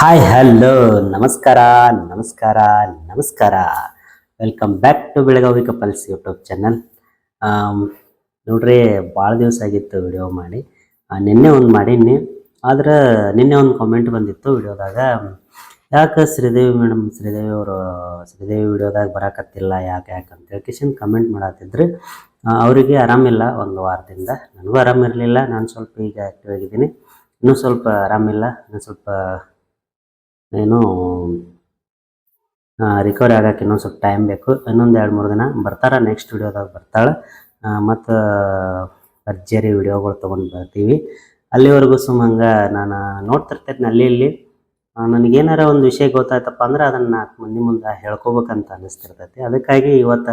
Hi hello ನಮಸ್ಕಾರ ನಮಸ್ಕಾರ ನಮಸ್ಕಾರ. Welcome back to Belagavi couples YouTube channel ನೋಡ್ರಿ ಭಾಳ ದಿವಸ ಆಗಿತ್ತು ವಿಡಿಯೋ ಮಾಡಿ. ನಿನ್ನೆ ಒಂದು ಮಾಡೀನಿ. ಆದ್ರೆ ನಿನ್ನೆ ಒಂದು ಕಾಮೆಂಟ್ ಬಂದಿತ್ತು ವಿಡಿಯೋದಾಗ ಯಾಕೆ ಶ್ರೀದೇವಿ ಮೇಡಮ್ ಶ್ರೀದೇವಿ ಅವರು, ಶ್ರೀದೇವಿ ವಿಡಿಯೋದಾಗ ಬರಾಕತ್ತಿಲ್ಲ, ಯಾಕೆ ಯಾಕೆ ಅಂತ ಹೇಳಿ ಕಿಶನ್ ಕಮೆಂಟ್ ಮಾಡತ್ತಿದ್ರು ಅವರಿಗೆ ಆರಾಮಿಲ್ಲ ಒಂದು ವಾರದಿಂದ. ನನಗೂ ಆರಾಮಿರಲಿಲ್ಲ ನಾನು ಸ್ವಲ್ಪ ಈಗ ಆ್ಯಕ್ಟಿವ್ ಆಗಿದ್ದೀನಿ. ಇನ್ನೂ ಸ್ವಲ್ಪ ಆರಾಮಿಲ್ಲ ಇನ್ನೂ ಸ್ವಲ್ಪ ಏನು ರಿಕವರಿ ಆಗಕ್ಕೆ ಇನ್ನೊಂದು ಸ್ವಲ್ಪ ಟೈಮ್ ಬೇಕು. ಇನ್ನೊಂದು ಎರಡು ಮೂರು ದಿನ ಬರ್ತಾರೆ ನೆಕ್ಸ್ಟ್ ವಿಡಿಯೋದಾಗ ಬರ್ತಾಳೆ. ಮತ್ತು ಭರ್ಜರಿ ವಿಡಿಯೋಗಳು ತೊಗೊಂಡು ಬರ್ತೀವಿ. ಅಲ್ಲಿವರೆಗೂ ಸುಮ್ಮ ಹಂಗೆ ನಾನು ನೋಡ್ತಿರ್ತೇನೆ ಅಲ್ಲಿ ಇಲ್ಲಿ. ನನಗೇನಾರ ಒಂದು ವಿಷಯ ಗೊತ್ತಾಯ್ತಪ್ಪ ಅಂದ್ರೆ ಅದನ್ನು ನಾಲ್ಕು ಮಂದಿ ಮುಂದೆ ಹೇಳ್ಕೊಬೇಕಂತ ಅನ್ನಿಸ್ತಿರ್ತೈತಿ. ಅದಕ್ಕಾಗಿ ಇವತ್ತು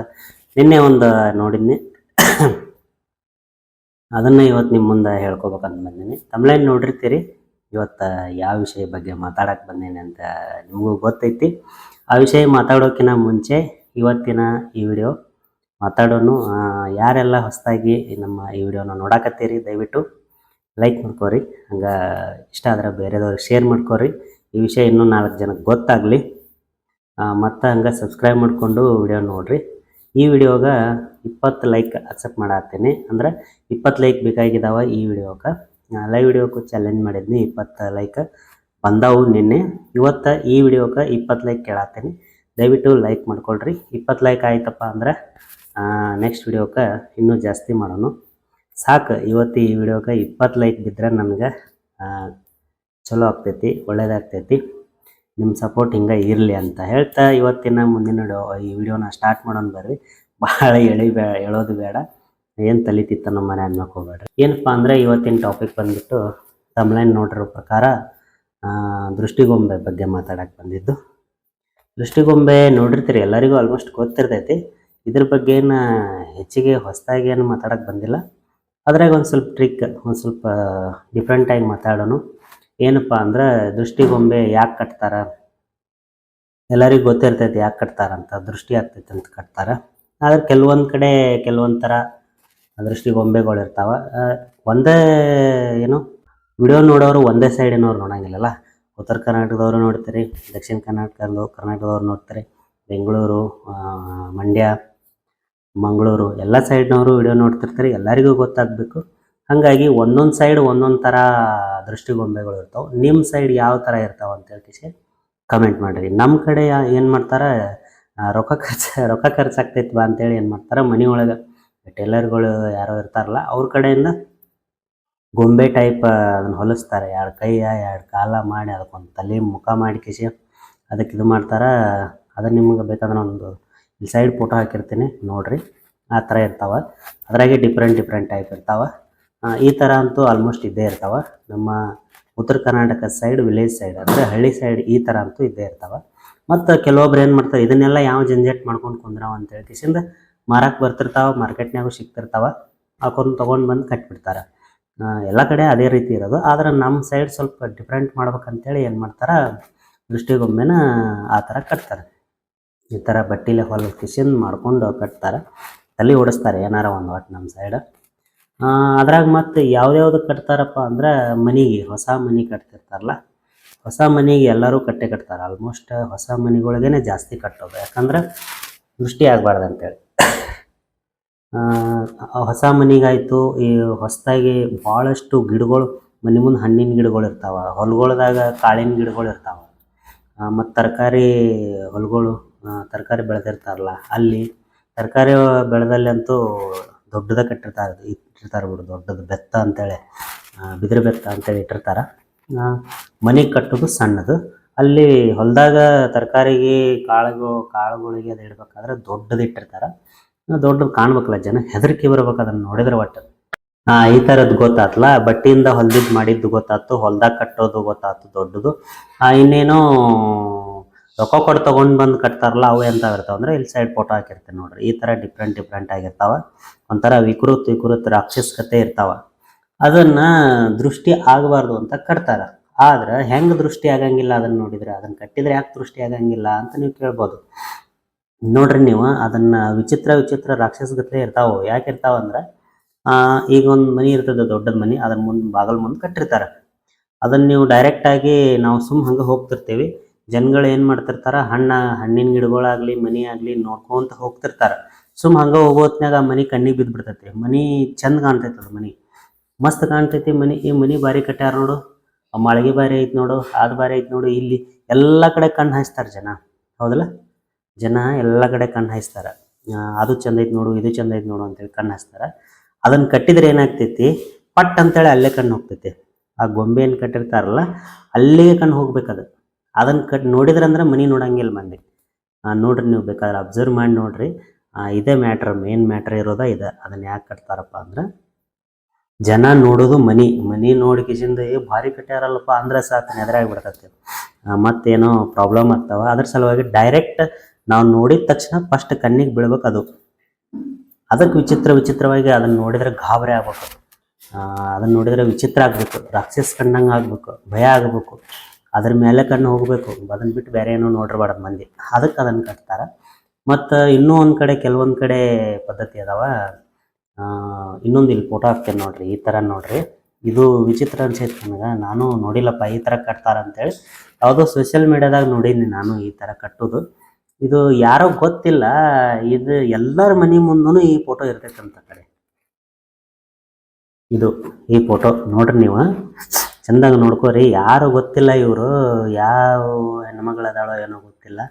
ನಿನ್ನೆ ಒಂದು ನೋಡಿದ್ನಿ. ಅದನ್ನು ಇವತ್ತು ನಿಮ್ಮ ಮುಂದೆ ಹೇಳ್ಕೊಬೇಕಂತ ಬಂದೀನಿ. ತಮ್ಲೇನ್ ನೋಡಿರ್ತೀರಿ? ಇವತ್ತು ಯಾವ ವಿಷಯ ಬಗ್ಗೆ ಮಾತಾಡಕ್ಕೆ ಬಂದೇನೆ ಅಂತ ನಿಮಗೂ ಗೊತ್ತೈತಿ. ಆ ವಿಷಯ ಮಾತಾಡೋಕ್ಕಿಂತ ಮುಂಚೆ ಇವತ್ತಿನ ಈ ವಿಡಿಯೋ ಮಾತಾಡೋನು ಯಾರೆಲ್ಲ ಹೊಸದಾಗಿ ನಮ್ಮ ಈ ವಿಡಿಯೋನ ನೋಡಾಕತ್ತೀರಿ, ದಯವಿಟ್ಟು ಲೈಕ್ ಮಾಡ್ಕೋರಿ, ಹಂಗೆ ಇಷ್ಟ ಆದ್ರೆ ಬೇರೆದವ್ರಿಗೆ ಶೇರ್ ಮಾಡ್ಕೋರಿ. ಈ ವಿಷಯ ಇನ್ನೂ ನಾಲ್ಕು ಜನಕ್ಕೆ ಗೊತ್ತಾಗಲಿ. ಮತ್ತು ಹಂಗೆ ಸಬ್ಸ್ಕ್ರೈಬ್ ಮಾಡಿಕೊಂಡು ವಿಡಿಯೋ ನೋಡಿರಿ. ಈ ವಿಡಿಯೋಗ ಇಪ್ಪತ್ತು ಲೈಕ್ ಅಕ್ಸೆಪ್ಟ್ ಮಾಡತ್ತೀನಿ. ಅಂದ್ರೆ ಇಪ್ಪತ್ತು ಲೈಕ್ ಬೇಕಾಗಿದಾವ ಈ ವಿಡಿಯೋಗೆ. ಲೈವ್ ವಿಡಿಯೋಕ್ಕೂ ಚಾಲೆಂಜ್ ಮಾಡಿದ್ನಿ, ಇಪ್ಪತ್ತು ಲೈಕ್ ಬಂದಾವು ನಿನ್ನೆ. ಇವತ್ತು ಈ ವಿಡಿಯೋಕ್ಕೆ ಇಪ್ಪತ್ತು ಲೈಕ್ ಕೇಳತ್ತೀನಿ ದಯವಿಟ್ಟು ಲೈಕ್ ಮಾಡ್ಕೊಳ್ರಿ. ಇಪ್ಪತ್ತು ಲೈಕ್ ಆಯ್ತಪ್ಪ ಅಂದ್ರೆ ನೆಕ್ಸ್ಟ್ ವಿಡಿಯೋಕ್ಕೆ ಇನ್ನೂ ಜಾಸ್ತಿ ಮಾಡೋಣ ಸಾಕು, ಇವತ್ತು ಈ ವಿಡಿಯೋಕ್ಕೆ ಇಪ್ಪತ್ತು ಲೈಕ್ ಬಿದ್ದರೆ ನನಗೆ ಚಲೋ ಆಗ್ತೈತಿ, ಒಳ್ಳೇದಾಗ್ತೈತಿ. ನಿಮ್ಮ ಸಪೋರ್ಟ್ ಹಿಂಗೆ ಇರಲಿ ಅಂತ ಹೇಳ್ತಾ ಇವತ್ತಿನ ಮುಂದಿನ ಈ ವಿಡಿಯೋನ ಸ್ಟಾರ್ಟ್ ಮಾಡೋಣ ಬರ್ರಿ. ಭಾಳ ಎಳಿ ಬೇ, ಹೇಳೋದು ಬೇಡ. ಏನು ತಲಿತಿತ್ತ ನಮ್ಮ ಮನೆ ಅನ್ನೋಕೆ ಹೋಗ್ಬೇಡ್ರಿ. ಏನಪ್ಪ ಅಂದರೆ ಇವತ್ತಿನ ಟಾಪಿಕ್ ಬಂದ್ಬಿಟ್ಟು ತಮ್ಲೈನ್ ನೋಡಿರೋ ಪ್ರಕಾರ ಆ, ದೃಷ್ಟಿಗೊಂಬೆ ಬಗ್ಗೆ ಮಾತಾಡಕ್ಕೆ ಬಂದಿದ್ದು. ದೃಷ್ಟಿಗೊಂಬೆ ನೋಡಿರ್ತೀರಿ ಎಲ್ಲರಿಗೂ ಆಲ್ಮೋಸ್ಟ್ ಗೊತ್ತಿರ್ತೈತಿ. ಇದ್ರ ಬಗ್ಗೆ ಏನು ಹೆಚ್ಚಿಗೆ ಹೊಸದಾಗಿ ಏನು ಮಾತಾಡಕ್ ಬಂದಿಲ್ಲ. ಅದ್ರಾಗ ಒಂದು ಸ್ವಲ್ಪ ಟ್ರಿಕ್ ಒಂದು ಸ್ವಲ್ಪ ಡಿಫ್ರೆಂಟಾಗಿ ಮಾತಾಡೋಣ ಏನಪ್ಪಾ ಅಂದ್ರೆ ದೃಷ್ಟಿಗೊಂಬೆ ಯಾಕೆ ಕಟ್ತಾರ? ಎಲ್ಲರಿಗೂ ಗೊತ್ತಿರ್ತೈತಿ ಯಾಕೆ ಕಟ್ತಾರಂತ ದೃಷ್ಟಿ ಆಗ್ತೈತಿ ಅಂತ ಕಟ್ತಾರ. ಆದ್ರೆ ಕೆಲವೊಂದ್ ಕಡೆ ಕೆಲವೊಂದ್ ಥರ ದೃಷ್ಟಿಗೊಂಬೆಗಳು ಗೊಂಬೆಗಳು ಇರ್ತಾವೆ ಒಂದೇ ಏನು ವಿಡಿಯೋ ನೋಡೋರು ಒಂದೇ ಸೈಡಿನವ್ರು ನೋಡೋಂಗಿಲ್ಲಲ್ಲ? ಉತ್ತರ ಕರ್ನಾಟಕದವರು ನೋಡ್ತಾರೆ, ದಕ್ಷಿಣ ಕರ್ನಾಟಕದವ್ರು ಕರ್ನಾಟಕದವ್ರು ನೋಡ್ತಾರೆ, ಬೆಂಗಳೂರು ಮಂಡ್ಯ, ಮಂಗಳೂರು, ಎಲ್ಲ ಸೈಡ್ನವರು ವಿಡಿಯೋ ನೋಡ್ತಿರ್ತಾರೆ, ಎಲ್ಲರಿಗೂ ಗೊತ್ತಾಗಬೇಕು. ಹಾಗಾಗಿ ಒಂದೊಂದು ಸೈಡ್ ಒಂದೊಂದು ಥರ ದೃಷ್ಟಿಗೊಂಬೆಗಳು ಇರ್ತಾವೆ. ನಿಮ್ಮ ಸೈಡ್ ಯಾವ ಥರ ಇರ್ತಾವೆ ಅಂತ ಹೇಳಿ ಕಮೆಂಟ್ ಮಾಡಿರಿ. ನಮ್ಮ ಕಡೆ ಏನು ಮಾಡ್ತಾರೆ ರೊಕ್ಕ ಖರ್ಚು, ರೊಕ್ಕ ಖರ್ಚಾಗ್ತೈತಿ ಬಾ ಅಂತೇಳಿ ಏನು ಮಾಡ್ತಾರೆ, ಮನೆ ಒಳಗೆ ಟೇಲರ್ಗಳು ಯಾರೋ ಇರ್ತಾರಲ್ಲ, ಅವ್ರ ಕಡೆಯಿಂದ ಗೊಂಬೆ ಟೈಪ್ ಅದನ್ನು ಹೊಲಿಸ್ತಾರೆ. ಎರಡು ಕೈಯ ಎರಡು ಕಾಲ ಮಾಡಿ, ಅದಕ್ಕೊಂದು ತಲೆ ಮುಖ ಮಾಡಿ ಕಿಸಿ ಅದಕ್ಕೆ ಇದು ಮಾಡ್ತಾರೆ. ಅದನ್ನು ನಿಮ್ಗೆ ಬೇಕಾದ್ರೆ ಒಂದು ಇಲ್ಲಿ ಸೈಡ್ ಫೋಟೋ ಹಾಕಿರ್ತೀನಿ, ನೋಡ್ರಿ. ಆ ಥರ ಇರ್ತಾವೆ. ಅದರಾಗೆ ಡಿಫ್ರೆಂಟ್ ಡಿಫ್ರೆಂಟ್ ಟೈಪ್ ಇರ್ತಾವೆ. ಈ ಥರ ಅಂತೂ ಆಲ್ಮೋಸ್ಟ್ ಇದ್ದೇ ಇರ್ತಾವೆ. ನಮ್ಮ ಉತ್ತರ ಕರ್ನಾಟಕ ಸೈಡ್ ವಿಲೇಜ್ ಸೈಡ್ ಅಂದರೆ ಹಳ್ಳಿ ಸೈಡ್ ಈ ಥರ ಅಂತೂ ಇದ್ದೇ ಇರ್ತಾವೆ. ಮತ್ತು ಕೆಲವೊಬ್ರು ಏನು ಮಾಡ್ತಾರೆ, ಇದನ್ನೆಲ್ಲ ಯಾವ ಜಂಜೆಟ್ ಮಾಡ್ಕೊಂಡು ಕುಂದ್ರಾವ ಅಂತ ಹೇಳಿ ಕಿಸಿಂದ ಮಾರಕ್ಕೆ ಬರ್ತಿರ್ತಾವ ಮಾರ್ಕೆಟ್ನಾಗೂ ಸಿಗ್ತಿರ್ತಾವೆ ಹಾಕೊಂಡು ತೊಗೊಂಡು ಬಂದು ಕಟ್ಬಿಡ್ತಾರೆ. ಎಲ್ಲ ಕಡೆ ಅದೇ ರೀತಿ ಇರೋದು. ಆದ್ರೆ ನಮ್ಮ ಸೈಡ್ ಸ್ವಲ್ಪ ಡಿಫ್ರೆಂಟ್ ಮಾಡ್ಬೇಕಂತೇಳಿ ಏನು ಮಾಡ್ತಾರೆ, ದೃಷ್ಟಿಗೊಮ್ಮೆನ ಆ ಥರ ಕಟ್ತಾರೆ. ಈ ಥರ ಬಟ್ಟಿಲೆ ಹೊಲ ಕಿಶನ್ ಮಾಡ್ಕೊಂಡು ಕಟ್ತಾರೆ. ತಲೆ ಓಡಿಸ್ತಾರೆ ಏನಾರ ಒಂದು ಒಟ್ಟು ನಮ್ಮ ಸೈಡ್ ಅದ್ರಾಗ ಮತ್ತು ಯಾವ್ದ್ಯಾವ್ದು ಕಟ್ತಾರಪ್ಪ ಅಂದ್ರೆ ಮನೆಗೆ, ಹೊಸ ಮನೆ ಕಟ್ತಿರ್ತಾರಲ್ಲ, ಹೊಸ ಮನೆಗೆ ಎಲ್ಲರೂ ಕಟ್ಟೆ ಕಟ್ತಾರೆ. ಆಲ್ಮೋಸ್ಟ್ ಹೊಸ ಮನೆಗಳಿಗೇನೆ ಜಾಸ್ತಿ ಕಟ್ಟೋದು. ಯಾಕಂದ್ರೆ ದೃಷ್ಟಿ ಆಗಬಾರ್ದು ಅಂತೇಳಿ ಹೊಸ ಮನೆಗಾಯ್ತು. ಈ ಹೊಸದಾಗಿ ಭಾಳಷ್ಟು ಗಿಡಗಳು, ಮನೆ ಮುಂದೆ ಹಣ್ಣಿನ ಗಿಡಗಳು ಇರ್ತಾವ. ಹೊಲಗಳ್ದಾಗ ಕಾಳಿನ ಗಿಡಗಳು ಇರ್ತಾವ. ಮತ್ತು ತರಕಾರಿ ಹೊಲಗಳು ತರಕಾರಿ ಬೆಳೆದಿರ್ತಾರಲ್ಲ, ಅಲ್ಲಿ ತರಕಾರಿ ಬೆಳೆದಲ್ಲಂತೂ ದೊಡ್ಡದ ಕಟ್ಟಿರ್ತಾರೆ, ಇಟ್ಟಿರ್ತಾರೆ ಬಿಡು, ದೊಡ್ಡದು ಬೆತ್ತ ಅಂತೇಳಿ ಬಿದಿರು ಬೆತ್ತ ಅಂತೇಳಿ ಇಟ್ಟಿರ್ತಾರೆ. ಮನೆ ಕಟ್ಟೋದು ಸಣ್ಣದು. ಅಲ್ಲಿ ಹೊಲದಾಗ ತರಕಾರಿಗೆ ಕಾಳುಗಳು ಕಾಳುಗಳಿಗೆ ಅದು ಇಡ್ಬೇಕಾದ್ರೆ ದೊಡ್ಡದು ಇಟ್ಟಿರ್ತಾರೆ. ದೊಡ್ಡದು ಕಾಣ್ಬೇಕಲ್ಲ ಜನ, ಹೆದರಿಕೆ ಬರ್ಬೇಕು ಅದನ್ನ ನೋಡಿದ್ರೆ ಒಟ್ಟು. ಆ, ಈ ತರದ್ ಗೊತ್ತಾತ್ಲ? ಬಟ್ಟಿಯಿಂದ ಹೊಲ್ದಿದ್ ಮಾಡಿದ್ದು ಗೊತ್ತಾತು, ಹೊಲ್ದಾಗ ಕಟ್ಟೋದು ಗೊತ್ತಾತು ದೊಡ್ಡದು. ಆ, ಇನ್ನೇನೋ ರೊಕ್ಕ ಕೊಟ್ಟು ತಗೊಂಡ್ ಬಂದು ಕಟ್ತಾರಲ್ಲ ಅವು ಎಂತ ಇರ್ತಾವ ಅಂದ್ರೆ ಇಲ್ಲಿ ಸೈಡ್ ಫೋಟೋ ಹಾಕಿರ್ತೀನಿ ನೋಡ್ರಿ. ಈ ತರ ಡಿಫ್ರೆಂಟ್ ಡಿಫ್ರೆಂಟ್ ಆಗಿರ್ತಾವ. ಒಂಥರ ವಿಕೃತ್ ವಿಕೃತ್ ರಾಕ್ಷಸಕತೆ ಇರ್ತಾವ. ಅದನ್ನ ದೃಷ್ಟಿ ಆಗಬಾರ್ದು ಅಂತ ಕಟ್ತಾರ. ಆದ್ರೆ ಹೆಂಗ್ ದೃಷ್ಟಿ ಆಗಂಗಿಲ್ಲ ಅದನ್ನ ನೋಡಿದ್ರೆ? ಅದನ್ನ ಕಟ್ಟಿದ್ರೆ ಯಾಕೆ ದೃಷ್ಟಿ ಆಗಂಗಿಲ್ಲ ಅಂತ ನೀವು ಕೇಳ್ಬೋದು. ನೋಡ್ರಿ ನೀವು ಅದನ್ನ ವಿಚಿತ್ರ ವಿಚಿತ್ರ ರಾಕ್ಷಸಗತ್ಲೆ ಇರ್ತಾವ ಯಾಕೆ ಇರ್ತಾವ ಅಂದ್ರ ಆ, ಈಗ ಒಂದು ಮನಿ ಇರ್ತದೆ ದೊಡ್ಡದ ಮನಿ ಅದ್ರ ಮುಂದೆ ಬಾಗಲ್ ಮುಂದೆ ಕಟ್ಟಿರ್ತಾರ. ಅದನ್ನ ನೀವು ಡೈರೆಕ್ಟ್ ಆಗಿ ನಾವು ಸುಮ್ ಹಂಗ ಹೋಗ್ತಿರ್ತೇವಿ. ಜನಗಳು ಏನ್ ಮಾಡ್ತಿರ್ತಾರ ಹಣ್ಣ ಹಣ್ಣಿನ ಗಿಡಗಳಾಗ್ಲಿ ಮನಿ ಆಗ್ಲಿ ನೋಡ್ಕೊಂತ ಹೋಗ್ತಿರ್ತಾರ. ಸುಮ್ ಹಂಗ ಹೋಗೋತ್ನಾಗ ಆ ಮನಿ ಕಣ್ಣಿಗೆ ಬಿದ್ದ್ ಬಿಡ್ತೈತಿ ಮನಿ ಚಂದ ಕಾಣ್ತೈತೆ ಅದು ಮನಿ. ಮಸ್ತ್ ಕಾಣ್ತೈತಿ ಮನಿ. ಈ ಮನಿ ಬಾರಿ ಕಟ್ಟ್ಯಾರ ನೋಡು. ಮಾಳಿಗೆ ಬಾರಿ ಐತಿ ನೋಡು ಅದ್ ಬಾರಿ ಐತಿ ನೋಡು. ಇಲ್ಲಿ ಎಲ್ಲಾ ಕಡೆ ಕಣ್ಣು ಹಾಯಿಸ್ತಾರ ಜನ. ಹೌದಲ್ಲ? ಜನ ಎಲ್ಲ ಕಡೆ ಕಣ್ಣು ಹಾಯಿಸ್ತಾರೆ. ಅದು ಚಂದ ಐತಿ ನೋಡು, ಇದು ಚಂದ ಐತಿ ನೋಡು ಅಂತೇಳಿ ಕಣ್ಣು ಹಾಯಿಸ್ತಾರ. ಅದನ್ನು ಕಟ್ಟಿದ್ರೆ ಏನಾಗ್ತೈತಿ? ಪಟ್ ಅಂತೇಳಿ ಅಲ್ಲೇ ಕಣ್ಣು ಹೋಗ್ತೈತಿ. ಆ ಗೊಂಬೆ ಏನು ಕಟ್ಟಿರ್ತಾರಲ್ಲ, ಅಲ್ಲಿಗೆ ಕಣ್ಣು ಹೋಗ್ಬೇಕದು. ಅದನ್ನು ಕಟ್ ನೋಡಿದ್ರೆ ಅಂದ್ರೆ ಮನಿ ನೋಡಂಗಿಲ್ಲ ಮಂದಿ. ನೋಡ್ರಿ ನೀವು ಬೇಕಾದ್ರೆ ಅಬ್ಸರ್ವ್ ಮಾಡಿ ನೋಡ್ರಿ. ಇದೇ ಮ್ಯಾಟ್ರ್ ಮೇನ್ ಮ್ಯಾಟ್ರ್ ಇರೋದ ಇದೆ. ಅದನ್ನ ಯಾಕೆ ಕಟ್ತಾರಪ್ಪ ಅಂದ್ರೆ, ಜನ ನೋಡೋದು ಮನಿ. ಮನಿ ನೋಡಿ ಕಿಸಿಂದ ಏ ಭಾರಿ ಕಟ್ಟ್ಯಾರಲ್ಲಪ್ಪ ಅಂದ್ರೆ ಸಾಕು, ನೆದರಾಗಿ ಬಿಡ್ತೈತಿ. ಮತ್ತೇನೋ ಪ್ರಾಬ್ಲಮ್ ಆಗ್ತಾವ. ಅದ್ರ ಸಲುವಾಗಿ ಡೈರೆಕ್ಟ್ ನಾವು ನೋಡಿದ ತಕ್ಷಣ ಫಸ್ಟ್ ಕಣ್ಣಿಗೆ ಬೀಳ್ಬೇಕು ಅದು. ಅದಕ್ಕೆ ವಿಚಿತ್ರ ವಿಚಿತ್ರವಾಗಿ ಅದನ್ನು ನೋಡಿದ್ರೆ ಗಾಬರಿ ಆಗ್ಬೇಕು. ಅದನ್ನು ನೋಡಿದ್ರೆ ವಿಚಿತ್ರ ಆಗಬೇಕು. ರಾಕ್ಷಸ ಕಂಡಂಗೆ ಆಗಬೇಕು. ಭಯ ಆಗಬೇಕು. ಅದ್ರ ಮೇಲೆ ಕಣ್ಣು ಹೋಗಬೇಕು. ಅದನ್ನು ಬಿಟ್ಟು ಬೇರೆ ಏನೋ ನೋಡಿರ್ಬಾರ್ದು ಮಂದಿ. ಅದಕ್ಕೆ ಅದನ್ನು ಕಟ್ತಾರೆ. ಮತ್ತು ಇನ್ನೂ ಒಂದು ಕಡೆ, ಕೆಲವೊಂದು ಕಡೆ ಪದ್ಧತಿ ಅದಾವ. ಇನ್ನೊಂದು ಇಲ್ಲಿ ಫೋಟೋ ಹಾಕ್ತೇನೆ ನೋಡ್ರಿ, ಈ ಥರ ನೋಡ್ರಿ. ಇದು ವಿಚಿತ್ರ ಅನ್ಸೈತೆ ನನಗೆ. ನಾನು ನೋಡಿಲ್ಲಪ್ಪ, ಈ ಥರ ಕಟ್ತಾರ ಅಂತೇಳಿ ಯಾವುದೋ ಸೋಷಿಯಲ್ ಮೀಡ್ಯಾದಾಗ ನೋಡೀನಿ ನಾನು ಈ ಥರ ಕಟ್ಟೋದು. ಇದು ಯಾರೋ ಗೊತ್ತಿಲ್ಲ, ಇದು ಎಲ್ಲರ ಮನೆ ಮುಂದೂ ಈ ಫೋಟೋ ಇರ್ತೈತಂತ ಕಡೆ. ಇದು ಈ ಫೋಟೋ ನೋಡ್ರಿ ನೀವು. ಚಂದಾಗ ನೋಡ್ಕೋರಿ, ಯಾರು ಗೊತ್ತಿಲ್ಲ ಇವರು, ಯಾವ ಹೆಣ್ಮಗಳದಾಳೋ ಏನೋ ಗೊತ್ತಿಲ್ಲ.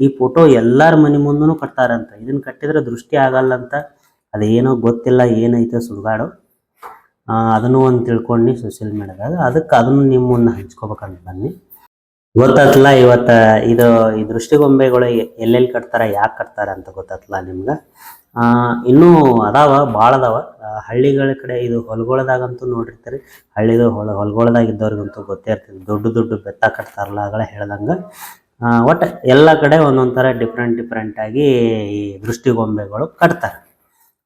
ಈ ಫೋಟೋ ಎಲ್ಲರ ಮನೆ ಮುಂದೂ ಕಟ್ತಾರಂತ. ಇದನ್ನ ಕಟ್ಟಿದ್ರೆ ದೃಷ್ಟಿ ಆಗಲ್ಲ ಅಂತ ಅದೇನೋ ಗೊತ್ತಿಲ್ಲ, ಏನೈತೆ ಸುಳ್ಗಾಡು ಅದನ್ನು ಒಂದು ತಿಳ್ಕೊಂಡು ಸೋಷಿಯಲ್ ಮೀಡಿಯಾದಾಗ ಅದಕ್ಕೆ ಅದನ್ನು ನಿಮ್ಮ ಮುಂದೆ ಹಂಚ್ಕೋಬೇಕಂತ ಬನ್ನಿ. ಗೊತ್ತಾತ್ಲ ಇವತ್ತ ಇದು, ಈ ದೃಷ್ಟಿಗೊಂಬೆಗಳು ಎಲ್ಲೆಲ್ಲಿ ಕಟ್ತಾರ, ಯಾಕೆ ಕಟ್ತಾರ ಅಂತ ಗೊತ್ತಾತ್ಲ ನಿಮ್ಗೆ? ಇನ್ನೂ ಅದಾವ ಭಾಳ ಅದಾವ. ಹಳ್ಳಿಗಳ ಕಡೆ ಇದು ಹೊಲ್ಗೊಳದಾಗಂತೂ ನೋಡಿರ್ತಾರೆ. ಹಳ್ಳಿದು ಹೊಲ, ಹೊಲ್ಗೊಳದಾಗ ಇದ್ದವ್ರಿಗಂತೂ ಗೊತ್ತೇ ಇರ್ತದೆ ದೊಡ್ಡ ದೊಡ್ಡ ಬೆತ್ತ ಕಟ್ತಾರಲ್ಲ ಆಗಲೇ ಹೇಳ್ದಂಗೆ. ಒಟ್ಟು ಎಲ್ಲ ಕಡೆ ಒಂದೊಂದು ಥರ ಡಿಫ್ರೆಂಟ್ ಡಿಫ್ರೆಂಟ್ ಆಗಿ ಈ ದೃಷ್ಟಿಗೊಂಬೆಗಳು ಕಟ್ತಾರೆ.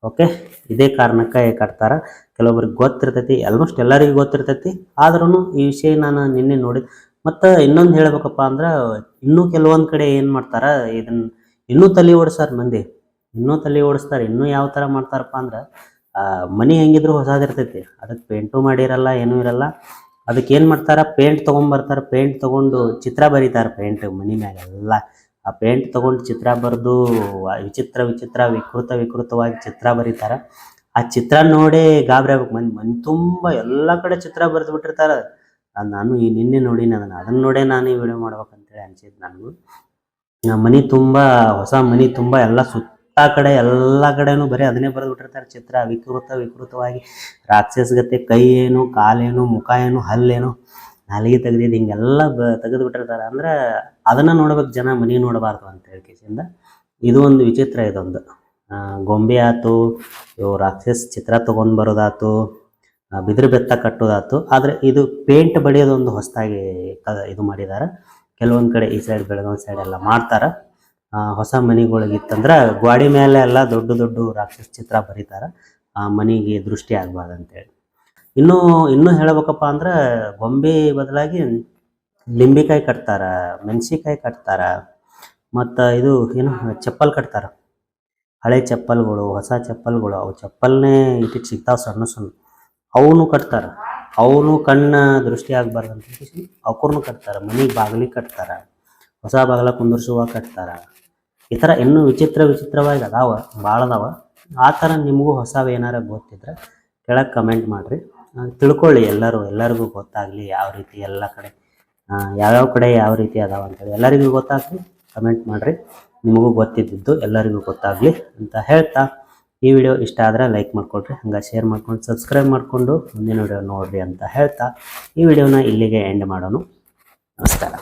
ಓಕೆ? ಇದೇ ಕಾರಣಕ್ಕೆ ಕಟ್ತಾರ. ಕೆಲವೊಬ್ರಿಗೆ ಗೊತ್ತಿರ್ತೈತಿ ಆಲ್ಮೋಸ್ಟ್ ಎಲ್ಲರಿಗೂ ಗೊತ್ತಿರ್ತೈತಿ. ಆದ್ರೂ ಈ ವಿಷಯ ನಾನು ನಿನ್ನೆ ನೋಡಿದ್. ಮತ್ತು ಇನ್ನೊಂದು ಹೇಳ್ಬೇಕಪ್ಪ ಅಂದ್ರೆ, ಇನ್ನೂ ಕೆಲವೊಂದು ಕಡೆ ಏನು ಮಾಡ್ತಾರ ಇದನ್ನ ಇನ್ನೂ ತಲೆ ಓಡಿಸ್ತಾರ ಮಂದಿ. ಇನ್ನೂ ತಲೆ ಓಡಿಸ್ತಾರೆ, ಇನ್ನೂ ಯಾವ ಥರ ಮಾಡ್ತಾರಪ್ಪ ಅಂದ್ರೆ ಮನಿ ಹೆಂಗಿದ್ರು ಹೊಸದಿರ್ತೈತಿ. ಅದಕ್ಕೆ ಪೇಂಟು ಮಾಡಿರಲ್ಲ, ಏನೂ ಇರಲ್ಲ. ಅದಕ್ಕೆ ಏನು ಮಾಡ್ತಾರ, ಪೇಂಟ್ ತೊಗೊಂಬರ್ತಾರೆ ಪೇಂಟ್ ತೊಗೊಂಡು ಚಿತ್ರ ಬರೀತಾರೆ ಪೇಂಟ್ ಮನಿ ಮ್ಯಾಗ ಎಲ್ಲ. ಆ ಪೇಂಟ್ ತೊಗೊಂಡು ಚಿತ್ರ ಬರೆದು ವಿಚಿತ್ರ ವಿಚಿತ್ರ ವಿಕೃತ ವಿಕೃತವಾಗಿ ಚಿತ್ರ ಬರೀತಾರೆ. ಆ ಚಿತ್ರ ನೋಡಿ ಗಾಬರಿ ಆಗ್ಬೇಕು ಮಂದಿ. ಮನೆ ತುಂಬ ಎಲ್ಲ ಕಡೆ ಚಿತ್ರ ಬರೆದು ಬಿಟ್ಟಿರ್ತಾರೆ. ಅದ್ ನಾನು ಈ ನಿನ್ನೆ ನೋಡಿನಿ ಅದನ್ನು ಅದನ್ನ ನೋಡೇ ನಾನು ಈ ವಿಡಿಯೋ ಮಾಡ್ಬೇಕಂತೇಳಿ ಅನ್ಸಿದ್ದು ನನಗೂ. ಮನೆ ತುಂಬ, ಹೊಸ ಮನಿ ತುಂಬ ಎಲ್ಲ ಸುತ್ತ ಕಡೆ ಎಲ್ಲ ಕಡೆನೂ ಬರೀ ಅದನ್ನೇ ಬರೆದು ಬಿಟ್ಟಿರ್ತಾರೆ ಚಿತ್ರ ವಿಕೃತ ವಿಕೃತವಾಗಿ ರಾಕ್ಷಸಗತೆ ಕೈ ಏನು ಕಾಲೇನು ಮುಖ ಏನು ಹಲ್ಲೇನು ನಾಲಿಗೆ ತೆಗೆದಿದ್ದು ಹಿಂಗೆಲ್ಲ ಬ ತೆಗೆದು ಬಿಟ್ಟಿರ್ತಾರೆ ಅಂದ್ರೆ ಅದನ್ನ ನೋಡ್ಬೇಕು ಜನ, ಮನೆ ನೋಡಬಾರ್ದು ಅಂತ ಹೇಳಿ ಕೇಸಿಂದ ಇದು ಒಂದು ವಿಚಿತ್ರ ಇದೊಂದು. ಗೊಂಬೆ ಆಯ್ತು ಇವು ರಾಕ್ಷಸ ಚಿತ್ರ ತೊಗೊಂಡು ಬರೋದಾತು. ಬಿದಿರು ಬೆತ್ತ ಕಟ್ಟೋದಾಯ್ತು. ಆದರೆ ಇದು ಪೇಂಟ್ ಬಡಿಯೋದೊಂದು ಹೊಸದಾಗಿ ಇದು ಮಾಡಿದ್ದಾರೆ ಕೆಲವೊಂದು ಕಡೆ ಈ ಸೈಡ್ ಬೆಳಗಾವಿ ಸೈಡ್ ಎಲ್ಲ ಮಾಡ್ತಾರೆ. ಹೊಸ ಮನೆಗಳಿಗಿತ್ತಂದ್ರೆ ಗ್ವಾಡಿ ಮೇಲೆ ಎಲ್ಲ ದೊಡ್ಡ ದೊಡ್ಡ ರಾಕ್ಷಸ ಚಿತ್ರ ಬರೀತಾರೆ. ಆ, ಮನೆಗೆ ದೃಷ್ಟಿ ಆಗಬಾರ್ದು ಅಂತೇಳಿ ಇನ್ನೂ ಇನ್ನೂ ಹೇಳ್ಬೇಕಪ್ಪ ಅಂದ್ರೆ ಗೊಂಬೆ ಬದಲಾಗಿ ಲಿಂಬಿಕಾಯಿ ಕಟ್ತಾರ ಮೆಣಸಿಕಾಯಿ ಕಟ್ತಾರ. ಮತ್ತು ಇದು ಏನು, ಚಪ್ಪಲ್ ಕಟ್ತಾರ. ಹಳೆ ಚಪ್ಪಲ್ಗಳು, ಹೊಸ ಚಪ್ಪಲ್ಗಳು, ಅವು ಚಪ್ಪಲ್ನೇ ಇಟ್ಟಿಟ್ಟು ಸಿಗ್ತಾವ ಸಣ್ಣ ಸಣ್ಣ. ಅವನು ಕಟ್ತಾರ. ಅವನು ಕಣ್ಣ ದೃಷ್ಟಿ ಆಗ್ಬಾರ್ದು ಅಂತ ಹೇಳಿ ಅವಕೂರ್ನು ಕಟ್ತಾರ. ಮನೆಗೆ ಬಾಗಿಲಿ ಕಟ್ತಾರ. ಹೊಸ ಬಾಗಿಲ ಕುಂದರ್ಸುವ ಕಟ್ತಾರ. ಈ ಥರ ಇನ್ನೂ ವಿಚಿತ್ರ ವಿಚಿತ್ರವಾಗಿ ಅದಾವ ಭಾಳ ಅದಾವ. ಆ ಥರ ನಿಮಗೂ ಹೊಸ ಏನಾರ ಗೊತ್ತಿದ್ರೆ ಕೆಳಗೆ ಕಮೆಂಟ್ ಮಾಡಿರಿ. ತಿಳ್ಕೊಳ್ಳಿ ಎಲ್ಲರೂ, ಎಲ್ಲರಿಗೂ ಗೊತ್ತಾಗಲಿ ಯಾವ ರೀತಿ ಎಲ್ಲ ಕಡೆ ಯಾವ್ಯಾವ ಕಡೆ ಯಾವ ರೀತಿ ಅದಾವ ಅಂತೇಳಿ ಎಲ್ಲರಿಗೂ ಗೊತ್ತಾಗಲಿ ಕಮೆಂಟ್ ಮಾಡಿರಿ. ನಿಮಗೂ ಗೊತ್ತಿದ್ದಿದ್ದು ಎಲ್ಲರಿಗೂ ಗೊತ್ತಾಗಲಿ ಅಂತ ಹೇಳ್ತಾ ಈ ವಿಡಿಯೋ ಇಷ್ಟ ಆದರೆ ಲೈಕ್ ಮಾಡ್ಕೊಳ್ರಿ, ಹಂಗೆ ಶೇರ್ ಮಾಡ್ಕೊಂಡು ಸಬ್ಸ್ಕ್ರೈಬ್ ಮಾಡಿಕೊಂಡು ಮುಂದಿನ ವಿಡಿಯೋ ನೋಡಿರಿ ಅಂತ ಹೇಳ್ತಾ ಈ ವಿಡಿಯೋನ ಇಲ್ಲಿಗೆ ಎಂಡ್ ಮಾಡೋಣ. ನಮಸ್ಕಾರ.